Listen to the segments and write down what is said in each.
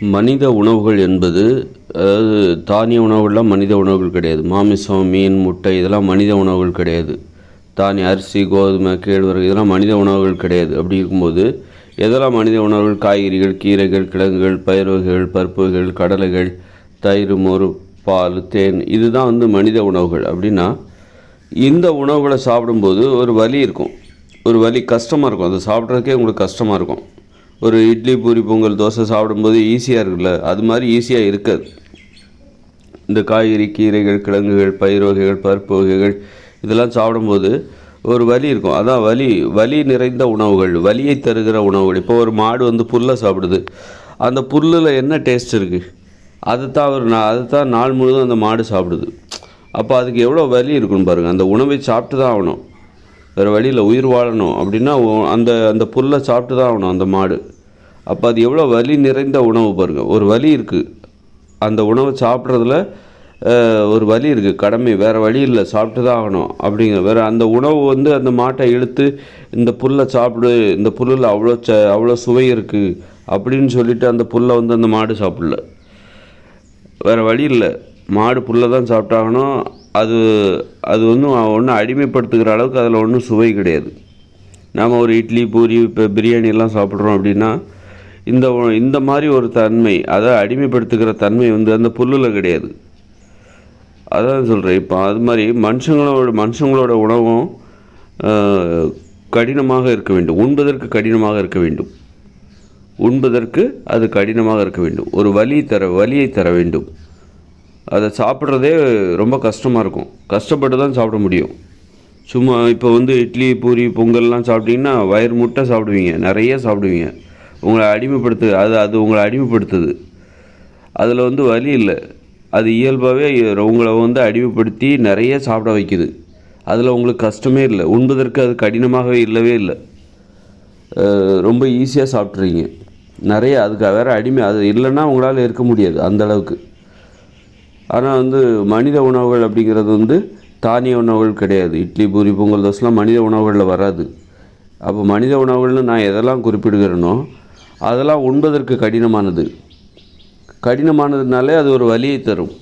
மனித உணவுகள் என்பது அதாவது தானிய உணவுகள்லாம் மனித உணவுகள் கிடையாது. மாமிசம் மீன் முட்டை இதெல்லாம் மனித உணவுகள் கிடையாது. தானிய அரிசி கோதுமை கேழ்வரகு இதெல்லாம் மனித உணவுகள் கிடையாது. அப்படி இருக்கும்போது எதெல்லாம் மனித உணவுகள்? காய்கறிகள் கீரைகள் கிழங்குகள் பயிர் வகைகள் பருப்பு வகைகள் கடலைகள் தயிர் மோர் பால் தேன் இதுதான் வந்து மனித உணவுகள். அப்படின்னா இந்த உணவுகளை சாப்பிடும்போது ஒரு வலி இருக்கும். ஒரு வலி கஷ்டமாக இருக்கும். அதை சாப்பிட்றதுக்கே உங்களுக்கு கஷ்டமாக இருக்கும். ஒரு இட்லி பூரி பொங்கல் தோசை சாப்பிடும்போது ஈஸியாக இருக்குல்ல? அது மாதிரி ஈஸியாக இருக்காது. இந்த காய்கறி கீரைகள் கிழங்குகள் பயிர் வகைகள் பருப்பு வகைகள் இதெல்லாம் சாப்பிடும்போது ஒரு வலி இருக்கும். அதான் வலி வலி நிறைந்த உணவுகள் வலியை தருகிற உணவுகள். இப்போ ஒரு மாடு வந்து புல்லை சாப்பிடுது. அந்த புல்லில் என்ன டேஸ்ட் இருக்குது அதுதான் ஒரு அதை தான் நாள் முழுதும் அந்த மாடு சாப்பிடுது. அப்போ அதுக்கு எவ்வளோ வலி இருக்குன்னு பாருங்கள் அந்த உணவை சாப்பிட்டு தான் ஆகணும். வேறு வழியில் உயிர் வாழணும். அப்படின்னா அந்த அந்த புல்லை சாப்பிட்டு தான் ஆகணும் அந்த மாடு. அப்போ அது எவ்வளோ வலி நிறைந்த உணவு பாருங்கள் ஒரு வலி இருக்குது அந்த உணவை சாப்பிட்றதுல ஒரு வலி இருக்குது கடமை வேறு வழி இல்லை. சாப்பிட்டு தான் ஆகணும். அப்படிங்கிற வேறு அந்த உணவு வந்து அந்த மாட்டை இழுத்து இந்த புல்லை சாப்பிடு இந்த புல்லில் அவ்வளோ ச அவ்வளோ சுவை இருக்குது அப்படின்னு சொல்லிட்டு அந்த புல்லை வந்து அந்த மாடு சாப்பிடல. வேறு வழி இல்லை. மாடு புல்லை தான் சாப்பிட்டாகணும். அது அது ஒன்றும் ஒன்றும் அடிமைப்படுத்துகிற அளவுக்கு அதில் ஒன்றும் சுவை கிடையாது. நாம் ஒரு இட்லி பூரி இப்போ பிரியாணி எல்லாம் சாப்பிட்றோம் அப்படின்னா இந்த இந்த மாதிரி ஒரு தன்மை அதை அடிமைப்படுத்துகிற தன்மை வந்து அந்த புல்லில் கிடையாது. அதான் சொல்கிறேன் இப்போ அது மாதிரி மனுஷங்களோட மனுஷங்களோட உணவும் கடினமாக இருக்க வேண்டும். உண்பதற்கு கடினமாக இருக்க வேண்டும். உண்பதற்கு அது கடினமாக இருக்க வேண்டும். ஒரு வலி தர வலியை தர வேண்டும். அதை சாப்பிட்றதே ரொம்ப கஷ்டமாக இருக்கும். கஷ்டப்பட்டு தான் சாப்பிட முடியும். சும்மா இப்போ வந்து இட்லி பூரி பொங்கல்லாம் சாப்பிட்டிங்கன்னா வயிறு முட்டை சாப்பிடுவீங்க. நிறைய சாப்பிடுவீங்க. உங்களை அடிமைப்படுத்து அது அது உங்களை அடிமைப்படுத்துது. அதில் வந்து வலி இல்லை. அது இயல்பாகவே உங்களை வந்து அடிமைப்படுத்தி நிறைய சாப்பிட வைக்குது. அதில் உங்களுக்கு கஷ்டமே இல்லை. உண்பதற்கு அது கடினமாகவே இல்லவே இல்லை. ரொம்ப ஈஸியாக சாப்பிட்றீங்க நிறைய அதுக்கு வேறு அடிமை அது இல்லைன்னா உங்களால் இருக்க முடியாது அந்த அளவுக்கு. ஆனால் வந்து மனித உணவுகள் அப்படிங்கிறது வந்து தானிய உணவுகள் கிடையாது. இட்லி பூரி பொங்கல் தோசைலாம் மனித உணவுகளில் வராது. அப்போ மனித உணவுகள்னு நான் எதெல்லாம் குறிப்பிடுகிறேனோ அதெல்லாம் உண்பதற்கு கடினமானது. கடினமானதுனாலே அது ஒரு வலியை தரும்.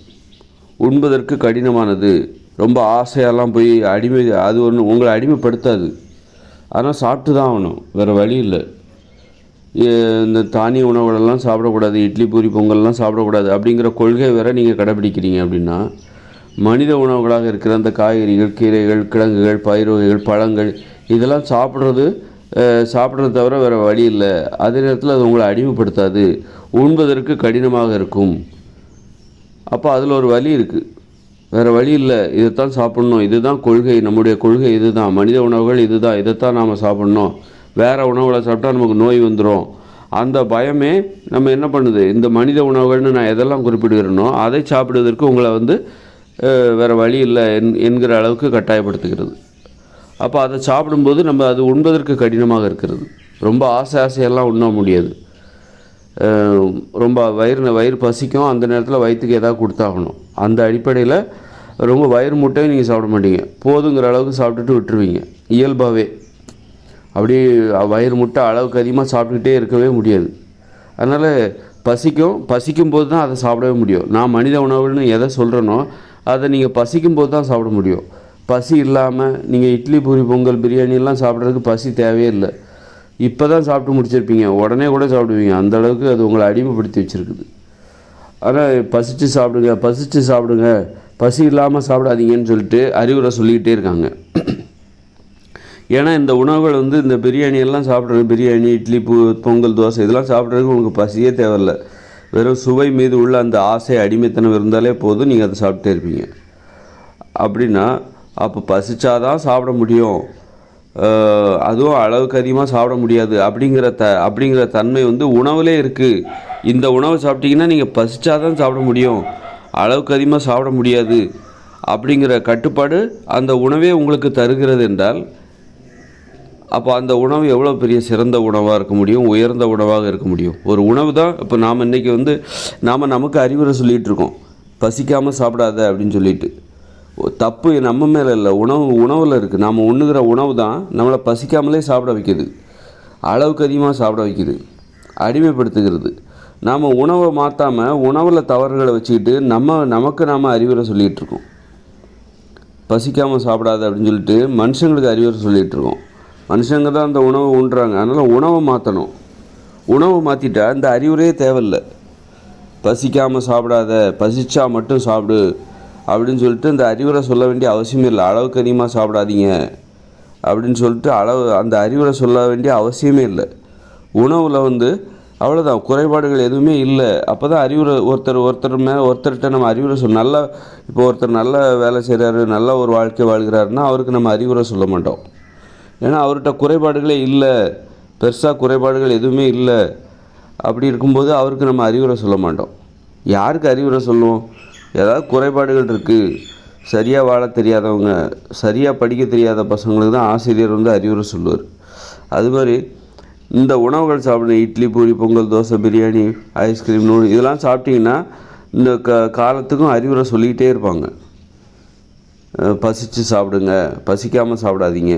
உண்பதற்கு கடினமானது. ரொம்ப ஆசையெல்லாம் போய் அடிமை அது ஒன்று உங்களை அடிமைப்படுத்தாது. ஆனால் சாப்பிட்டு தான் ஆகணும். வேறு வழி இல்லை. இந்த தானிய உணவுகளெல்லாம் சாப்பிடக்கூடாது. இட்லி பூரி பொங்கல்லாம் சாப்பிடக்கூடாது. அப்படிங்கிற கொள்கை வேற நீங்கள் கடைபிடிக்கிறீங்க அப்படின்னா மனித உணவுகளாக இருக்கிற அந்த காய்கறிகள் கீரைகள் கிழங்குகள் பயிர் வகைகள் பழங்கள் இதெல்லாம் சாப்பிட்றது சாப்பிட்றத தவிர வேறு வழி இல்லை. அதே நேரத்தில் அது உங்களை அடிமைப்படுத்தாது. உண்பதற்கு கடினமாக இருக்கும். அப்போ அதில் ஒரு வழி இருக்குது வேறு வழி இல்லை. இதைத்தான் சாப்பிட்ணும். இதுதான் கொள்கை. நம்முடைய கொள்கை இதுதான். மனித உணவுகள் இதுதான். இதைத்தான் நாம் சாப்பிட்ணும். வேறு உணவுகளை சாப்பிட்டா நமக்கு நோய் வந்துடும் அந்த பயமே நம்ம என்ன பண்ணுது? இந்த மனித உணவுகள்னு நான் எதெல்லாம் குறிப்பிடுகிறேனோ அதை சாப்பிடுவதற்கு உங்களை வந்து வேறு வழி இல்லை என் என்கிற அளவுக்கு கட்டாயப்படுத்துகிறது. அப்போ அதை சாப்பிடும்போது நம்ம அது உண்பதற்கு கடினமாக இருக்கிறது. ரொம்ப ஆசை ஆசையெல்லாம் உண்ண முடியாது. ரொம்ப வயிறு வயிறு பசிக்கும். அந்த நேரத்தில் வயிற்றுக்கு ஏதாவது கொடுத்தாகணும். அந்த அடிப்படையில் ரொம்ப வயிறு முட்டையும் நீங்கள் சாப்பிட மாட்டீங்க. போதுங்கிற அளவுக்கு சாப்பிட்டுட்டு விட்டுருவீங்க. இயல்பாகவே அப்படியே வயிறு முட்டை அளவுக்கு அதிகமாக சாப்பிட்டுக்கிட்டே இருக்கவே முடியாது. அதனால் பசிக்கும். பசிக்கும் போது தான் அதை சாப்பிடவே முடியும். நான் மனித உணவுன்னு எதை சொல்கிறேனோ அதை நீங்கள் பசிக்கும் போது தான் சாப்பிட முடியும். பசி இல்லாமல் நீங்கள் இட்லி பூரி பொங்கல் பிரியாணியெல்லாம் சாப்பிட்றதுக்கு பசி தேவையே இல்லை. இப்போ தான் சாப்பிட்டு முடிச்சிருப்பீங்க. உடனே கூட சாப்பிடுவீங்க. அந்த அளவுக்கு அது உங்களை அடிமைப்படுத்தி வச்சுருக்குது. ஆனால் பசிச்சு சாப்பிடுங்க பசிச்சு சாப்பிடுங்க. பசி இல்லாமல் சாப்பிடாதீங்கன்னு சொல்லிட்டு அறிவுரை சொல்லிக்கிட்டே இருக்காங்க. ஏன்னா இந்த உணவுகள் வந்து இந்த பிரியாணி எல்லாம் சாப்பிட்றது பிரியாணி இட்லி பூ பொங்கல் தோசை இதெல்லாம் சாப்பிட்றதுக்கு உங்களுக்கு பசியே தேவையில்ல. வெறும் சுவை மீது உள்ள அந்த ஆசை அடிமைத்தனம் இருந்தாலே போதும். நீங்கள் அதை சாப்பிட்டே இருப்பீங்க. அப்படின்னா அப்போ பசிச்சாதான் சாப்பிட முடியும். அதுவும் அளவுக்கு அதிகமாக சாப்பிட முடியாது. அப்படிங்கிற த அப்படிங்கிற தன்மை வந்து உணவுலே இருக்குது இந்த உணவை சாப்பிட்டீங்கன்னா நீங்கள் பசிச்சாதான் சாப்பிட முடியும். அளவுக்கு அதிகமாக சாப்பிட முடியாது. அப்படிங்கிற கட்டுப்பாடு அந்த உணவே உங்களுக்கு தருகிறது என்றால் அப்போ அந்த உணவு எவ்வளோ பெரிய சிறந்த உணவாக இருக்க முடியும்? உயர்ந்த உணவாக இருக்க முடியும். ஒரு உணவு தான் இப்போ நாம் இன்றைக்கி வந்து நாம் நமக்கு அறிவுரை சொல்லிகிட்டு இருக்கோம். பசிக்காமல் சாப்பிடாத அப்படின்னு சொல்லிட்டு. தப்பு நம்ம மேலே இல்லை உணவு உணவில் இருக்குது நாம் உண்ணுகிற உணவு தான் நம்மளை பசிக்காமலே சாப்பிட வைக்கிது. அளவுக்கு அதிகமாக சாப்பிட வைக்கிது. அடிமைப்படுத்துகிறது. நாம் உணவை மாற்றாமல் உணவில் தவறுகளை வச்சுக்கிட்டு நம்ம நமக்கு நாம் அறிவுரை சொல்லிகிட்டு இருக்கோம். பசிக்காமல் சாப்பிடாத அப்படின்னு சொல்லிட்டு மனுஷங்களுக்கு அறிவுரை சொல்லிகிட்டு இருக்கோம். மனுஷங்க தான் அந்த உணவை உண்றாங்க அதனால் உணவை மாற்றணும் உணவை மாற்றிட்டா இந்த அறிவுரையே தேவையில்லை. பசிக்காமல் சாப்பிடாத பசிச்சா மட்டும் சாப்பிடு. அப்படின்னு சொல்லிட்டு இந்த அறிவுரை சொல்ல வேண்டிய அவசியம் இல்லை. அளவுக்கு அதிகமாக சாப்பிடாதீங்க. அப்படின்னு சொல்லிட்டு அளவு அந்த அறிவுரை சொல்ல வேண்டிய அவசியமே இல்லை. உணவில் வந்து அவ்வளோதான் குறைபாடுகள் எதுவுமே இல்லை. அப்போ தான் அறிவுரை ஒருத்தர் ஒருத்தர் மேலே ஒருத்தர்கிட்ட நம்ம அறிவுரை சொல் நல்லா இப்போ ஒருத்தர் நல்ல வேலை செய்கிறாரு நல்ல ஒரு வாழ்க்கை வாழ்கிறாருன்னா அவருக்கு நம்ம அறிவுரை சொல்ல மாட்டோம். ஏன்னா அவர்கிட்ட குறைபாடுகளே இல்லை. பெருசாக குறைபாடுகள் எதுவுமே இல்லை. அப்படி இருக்கும்போது அவருக்கு நம்ம அறிவுரை சொல்ல மாட்டோம். யாருக்கு அறிவுரை சொல்லுவோம்? ஏதாவது குறைபாடுகள் இருக்குது சரியாக வாழ தெரியாதவங்க சரியாக படிக்க தெரியாத பசங்களுக்கு தான் ஆசிரியர் வந்து அறிவுரை சொல்லுவார். அது மாதிரி இந்த உணவுகள் சாப்பிடணும் இட்லி பூரி பொங்கல் தோசை பிரியாணி ஐஸ்கிரீம் நூல் இதெல்லாம் சாப்பிட்டிங்கன்னா இந்த க காலத்துக்கும் அறிவுரை சொல்லிக்கிட்டே இருப்பாங்க. பசித்து சாப்பிடுங்க. பசிக்காமல் சாப்பிடாதீங்க.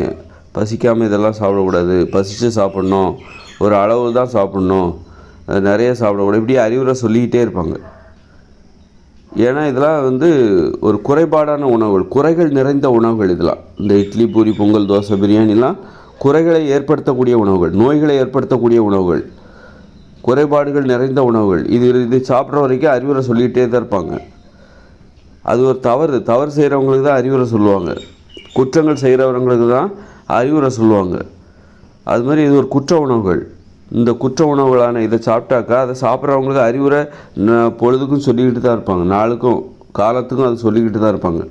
பசிக்காமல் இதெல்லாம் சாப்பிடக்கூடாது. பசித்து சாப்பிட்ணும். ஒரு அளவு தான் சாப்பிட்ணும். நிறைய சாப்பிடக்கூடாது. இப்படி அறிவுரை சொல்லிக்கிட்டே இருப்பாங்க. ஏன்னா இதெல்லாம் வந்து ஒரு குறைபாடான உணவுகள் குறைகள் நிறைந்த உணவுகள் இதெல்லாம். இந்த இட்லி பூரி பொங்கல் தோசை பிரியாணிலாம் குறைகளை ஏற்படுத்தக்கூடிய உணவுகள் நோய்களை ஏற்படுத்தக்கூடிய உணவுகள் குறைபாடுகள் நிறைந்த உணவுகள். இது இது சாப்பிட்ற வரைக்கும் அறிவுரை சொல்லிகிட்டே தான் இருப்பாங்க. அது ஒரு தவறு. தவறு செய்கிறவங்களுக்கு தான் அறிவுரை சொல்லுவாங்க. குற்றங்கள் செய்கிறவங்களுக்கு தான் அறிவுரை சொல்லுவாங்க. அது மாதிரி இது ஒரு குற்ற உணவுகள். இந்த குற்ற உணவுகளான இதை சாப்பிட்டாக்கா அதை சாப்பிட்றவங்களுக்கு அறிவுரை பொழுதுக்கும் சொல்லிக்கிட்டு தான் இருப்பாங்க. நாளுக்கும் காலத்துக்கும் அதை சொல்லிக்கிட்டு தான் இருப்பாங்க.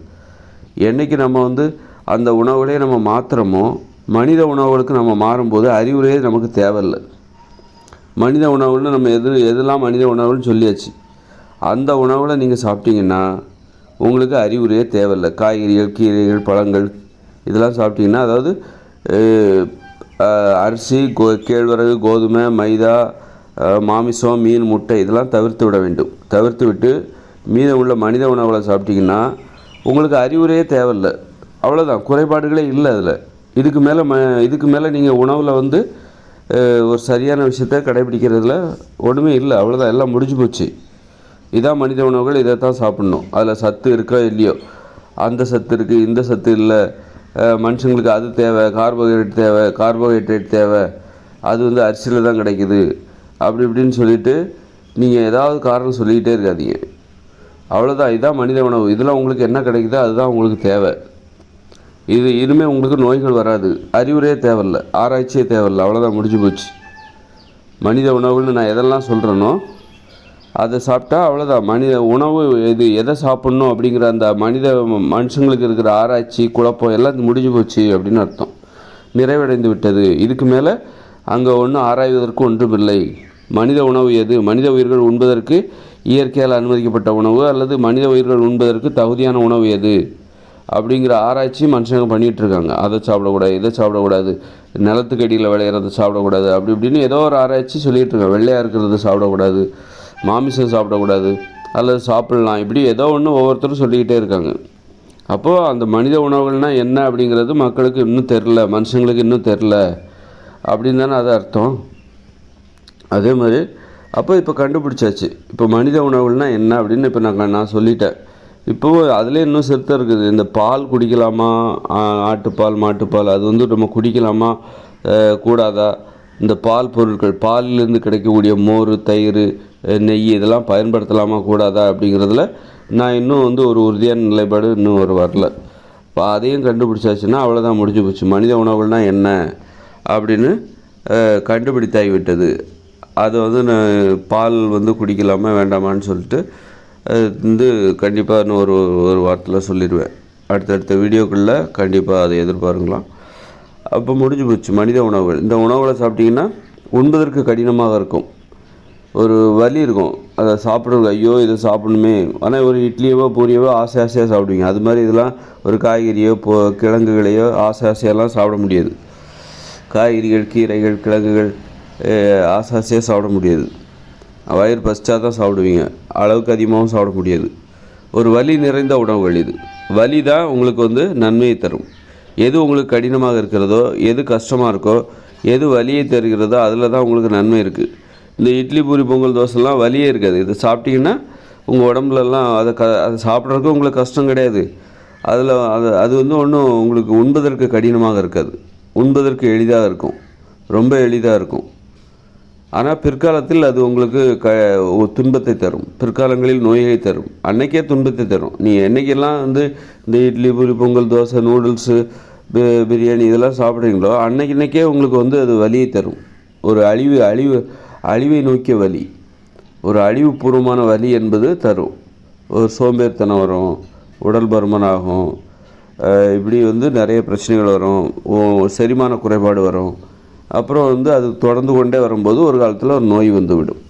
என்னைக்கு நம்ம வந்து அந்த உணவுகளே நம்ம மாற்றுறோமோ மனித உணவுகளுக்கு நம்ம மாறும்போது அறிவுரையே நமக்கு தேவையில்லை. மனித உணவுன்னு நம்ம எது எதெல்லாம் மனித உணவுன்னு சொல்லியாச்சு. அந்த உணவில் நீங்கள் சாப்பிட்டீங்கன்னா உங்களுக்கு அறிவுரையே தேவையில்லை. காய்கறிகள் கீரைகள் பழங்கள் இதெல்லாம் சாப்பிட்டிங்கன்னா அதாவது அரிசி கோ கேழ்வரகு கோதுமை மைதா மாமிசம் மீன் முட்டை இதெல்லாம் தவிர்த்து விட வேண்டும். தவிர்த்து விட்டு மீதம் உள்ள மனித உணவுகளை சாப்பிட்டிங்கன்னா உங்களுக்கு அறிவுரையே தேவையில்லை. அவ்வளோதான் குறைபாடுகளே இல்லை அதில். இதுக்கு மேலே ம இதுக்கு மேலே நீங்கள் உணவில் வந்து ஒரு சரியான விஷயத்த கடைபிடிக்கிறதுல ஒன்றுமே இல்லை. அவ்வளோதான் எல்லாம் முடிஞ்சு போச்சு. இதான் மனித உணவுகள். இதை தான் சாப்பிட்ணும். அதில் சத்து இருக்கோ இல்லையோ? அந்த சத்து இருக்குது இந்த சத்து இல்லை. மனுஷங்களுக்கு அது தேவை கார்போஹைட்ரேட் தேவை கார்போஹைட்ரேட் தேவை. அது வந்து அரிசியில் தான் கிடைக்குது. அப்படி இப்படின்னு சொல்லிட்டு நீங்கள் ஏதாவது காரணம் சொல்லிக்கிட்டே இருக்காதீங்க. அவ்வளோதான் இதுதான் மனித உணவு. இதில் உங்களுக்கு என்ன கிடைக்குதோ அதுதான் உங்களுக்கு தேவை. இது இனிமேல் உங்களுக்கு நோய்கள் வராது. அறிவுரையே தேவையில்ல. ஆராய்ச்சியே தேவையில்ல. அவ்வளோதான் முடிஞ்சு போச்சு. மனித உணவுன்னு நான் எதெல்லாம் சொல்கிறேனோ அதை சாப்பிட்டா அவ்வளோதான் மனித உணவு இது எதை சாப்பிட்ணும் அப்படிங்கிற அந்த மனித மனுஷங்களுக்கு இருக்கிற ஆராய்ச்சி குழப்பம் எல்லாம் முடிஞ்சு போச்சு அப்படின்னு அர்த்தம். நிறைவடைந்து விட்டது. இதுக்கு மேலே அங்கே ஒன்றும் ஆராய்வதற்கு ஒன்றுமில்லை. மனித உணவு எது? மனித உயிர்கள் உண்பதற்கு இயற்கையால் அனுமதிக்கப்பட்ட உணவு அல்லது மனித உயிர்கள் உண்பதற்கு தகுதியான உணவு எது? அப்படிங்கிற ஆராய்ச்சி மனுஷங்க பண்ணிகிட்டு இருக்காங்க. அதை சாப்பிடக்கூடாது இதை சாப்பிடக்கூடாது நிலத்துக்கு அடியில் விளையிறத சாப்பிடக்கூடாது அப்படி இப்படின்னு ஏதோ ஒரு ஆராய்ச்சி சொல்லிகிட்டு இருக்காங்க. வெள்ளையாக இருக்கிறத சாப்பிடக்கூடாது மாமிசம் சாப்பிடக்கூடாது அல்லது சாப்பிடலாம். இப்படி ஏதோ ஒன்று ஒவ்வொருத்தரும் சொல்லிக்கிட்டே இருக்காங்க. அப்போது அந்த மனித உணவுகள்னால் என்ன அப்படிங்கிறது மக்களுக்கு இன்னும் தெரில மனுஷங்களுக்கு இன்னும் தெரில அப்படின்னு தானே அது அர்த்தம். அதே மாதிரி அப்போ இப்போ கண்டுபிடிச்சாச்சு. இப்போ மனித உணவுகள்னால் என்ன அப்படின்னு இப்போ நான் நான் சொல்லிட்டேன். இப்போவும் அதுலேயே இன்னும் சிறுத்தை இருக்குது. இந்த பால் குடிக்கலாமா? ஆட்டுப்பால் மாட்டுப்பால் அது வந்து நம்ம குடிக்கலாமா? கூடாதா? இந்த பால் பொருட்கள் பாலிலேருந்து கிடைக்கக்கூடிய மோர் தயிர் நெய் இதெல்லாம் பயன்படுத்தலாமா கூடாதா அப்படிங்கிறதுல நான் இன்னும் வந்து ஒரு உறுதியான நிலைப்பாடு இன்னும் ஒரு வரல. இப்போ அதையும் கண்டுபிடிச்சாச்சுன்னா அவ்வளோதான் முடிஞ்சு போச்சு. மனித உணவுகள்னால் என்ன அப்படின்னு கண்டுபிடித்தாகிவிட்டது கண்டுபிடித்தாகி விட்டது. அது வந்து நான் பால் வந்து குடிக்கலாமா வேண்டாமான்னு சொல்லிட்டு வந்து கண்டிப்பாக இன்னும் ஒரு ஒரு வாரத்தில் சொல்லிடுவேன். அடுத்தடுத்த வீடியோக்களில் கண்டிப்பாக அதை எதிர்பாருங்களாம். அப்போ முடிஞ்சு போச்சு. மனித உணவுகள். இந்த உணவுகளை சாப்பிட்டிங்கன்னா உண்பதற்கு கடினமாக இருக்கும். ஒரு வலி இருக்கும். அதை சாப்பிட்றது ஐயோ இதை சாப்பிடணுமே. ஆனால் ஒரு இட்லியவோ பூரியவோ ஆசை ஆசையாக சாப்பிடுவீங்க. அது மாதிரி இதெல்லாம் ஒரு காய்கறியோ போ கிழங்குகளையோ ஆசை ஆசையெல்லாம் சாப்பிட முடியாது. காய்கறிகள் கீரைகள் கிழங்குகள் ஆசை ஆசையாக சாப்பிட முடியாது. வயிறு பசிச்சா தான் சாப்பிடுவீங்க. அளவுக்கு அதிகமாகவும் சாப்பிட முடியாது. ஒரு வலி நிறைந்த உணவுகள் இது. வலி தான் உங்களுக்கு வந்து நன்மையை தரும். எது உங்களுக்கு கடினமாக இருக்கிறதோ எது கஷ்டமாக இருக்கோ எது வலியை தருகிறதோ அதில் தான் உங்களுக்கு நன்மை இருக்குது இந்த இட்லி பூரி பொங்கல் தோசைலாம் வலியே இருக்காது. இது சாப்பிட்டீங்கன்னா உங்கள் உடம்புலலாம் அதை க அதை சாப்பிட்றதுக்கு உங்களுக்கு கஷ்டம் கிடையாது. அதில் அது அது வந்து ஒன்றும் உங்களுக்கு உண்பதற்கு கடினமாக இருக்காது. உண்பதற்கு எளிதாக இருக்கும். ரொம்ப எளிதாக இருக்கும். ஆனால் பிற்காலத்தில் அது உங்களுக்கு க துன்பத்தை தரும். பிற்காலங்களில் நோயை தரும். அன்னைக்கே துன்பத்தை தரும். நீ என்னைக்கெல்லாம் வந்து இந்த இட்லி பூரி பொங்கல் தோசை நூடுல்ஸு பிரியாணி இதெல்லாம் சாப்பிட்றீங்களோ அன்னைக்கு உங்களுக்கு வந்து அது வலியை தரும். ஒரு அழிவு அழிவு அழிவை நோக்கிய வலி. ஒரு அழிவுபூர்வமான வலி என்பது தரும். ஒரு சோம்பேறித்தனம் வரும் உடல் பருமன் ஆகும் இப்படி வந்து நிறைய பிரச்சனைகள் வரும் ஓ- செரிமான குறைபாடு வரும். அப்புறம் வந்து அது தொடர்ந்து கொண்டே வரும்போது ஒரு காலத்தில் ஒரு நோய் வந்து விடும்.